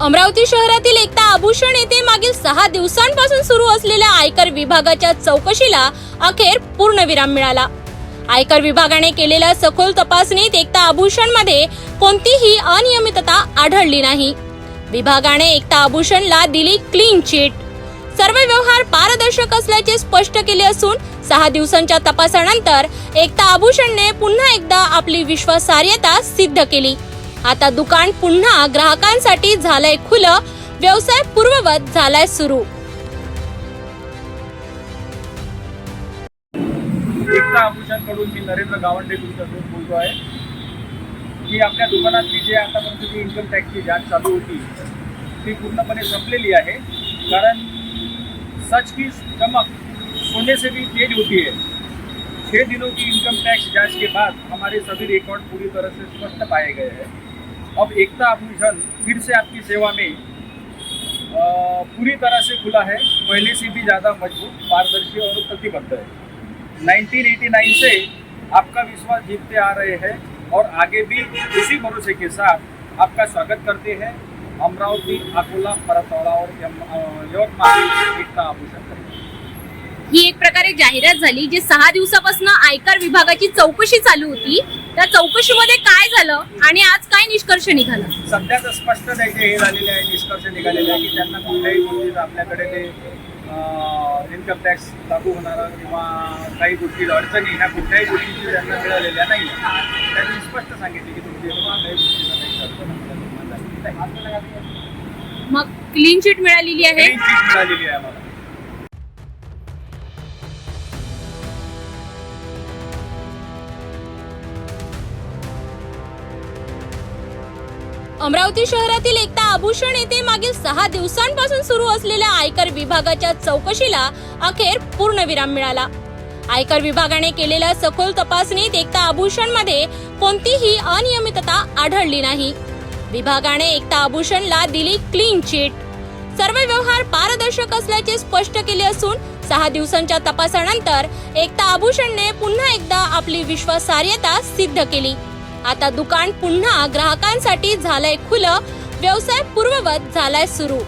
अमरावती शहरातील एकता आभूषण येथे मागील सहा दिवसांपासून सुरू असलेल्या आयकर विभागाच्या चौकशीला अखेर पूर्णविराम मिळाला. आयकर विभागाने केलेल्या सखोल तपासणीत एकता आभूषणमध्ये कोणतीही अनियमितता आढळली नाही. विभागाने एकता आभूषणला दिली क्लीन चिट सर्व व्यवहार पारदर्शक असल्याचे स्पष्ट केले असून सहा दिवसांच्या तपासानंतर एकता आभूषणने पुन्हा एकदा आपली विश्वासार्हता सिद्ध केली. आता दुकान पुन्हा ग्राहकांसाठी झालंय खुलं व्यवसाय पूर्ववत झालाय सुरू. एकता आभूषणकडून मी नरेंद्र गावंडे तुमच्यासोबत बोलतो आहे. की आपल्या दुकानातली जे आतापर्यंत जी इन्कम टॅक्सची जांच चालू होती ती पूर्णपणे संपलेली आहे. कारण सच की चमक सोने से भी तेज होती है छः दिनों की इनकम टैक्स जांच के बाद हमारे सभी रिकॉर्ड पूरी तरह से स्पष्ट पाए गए हैं. अब एकता आभूषण फिर से आपकी सेवा में पूरी तरह से खुला है। पहले से भी ज़्यादा मजबूत पारदर्शी और प्रतिबद्ध है। 1989 से आपका विश्वास जीतते आ रहे हैं और आगे भी इसी भरोसे के साथ आपका स्वागत करते हैं। अमरावती अकोला मराठवाडा और यवतमाळ एकता आभूषण ही एक प्रकारे जाहिरात झाली जी सहा दिवसापासून आयकर विभागाची चौकशी चालू होती. त्या चौकशीमध्ये काय झालं आणि आज काय निष्कर्ष निघाला? सध्या तर स्पष्ट त्याचे हे झालेले आहे निष्कर्ष निघालेले आहे की त्यांना कुठल्याही गोष्टीत आपल्याकडे ते इन्कम टॅक्स लागू होणारा किंवा काही गोष्टी अडचणी ह्या कुठल्याही गोष्टीची त्यांना मिळालेल्या नाही. त्यांनी स्पष्ट सांगितले की तुमची काही गोष्टीचा. मग क्लीन चिट मिळालेली आहे? Clean sheet मिळालेली आहे आम्हाला. अमरावती शहरातील एकता आभूषण येथे मागील सहा दिवसांपासून सुरू असलेल्या आयकर विभागाच्या चौकशीला अखेर पूर्णविराम मिळाला. आयकर विभागाने केलेल्या सखोल तपासणीत एकता आभूषणमध्ये कोणतीही अनियमितता आढळली नाही. विभागाने एकता आभूषणला दिली क्लीन चिट सर्व व्यवहार पारदर्शक असल्याचे स्पष्ट केले असून सहा दिवसांच्या तपासानंतर एकता आभूषणने पुन्हा एकदा आपली विश्वासार्हता सिद्ध केली. आता दुकान पुन्हा ग्राहकांसाठी झालंय खुलं व्यवसाय पूर्ववत झालाय सुरू.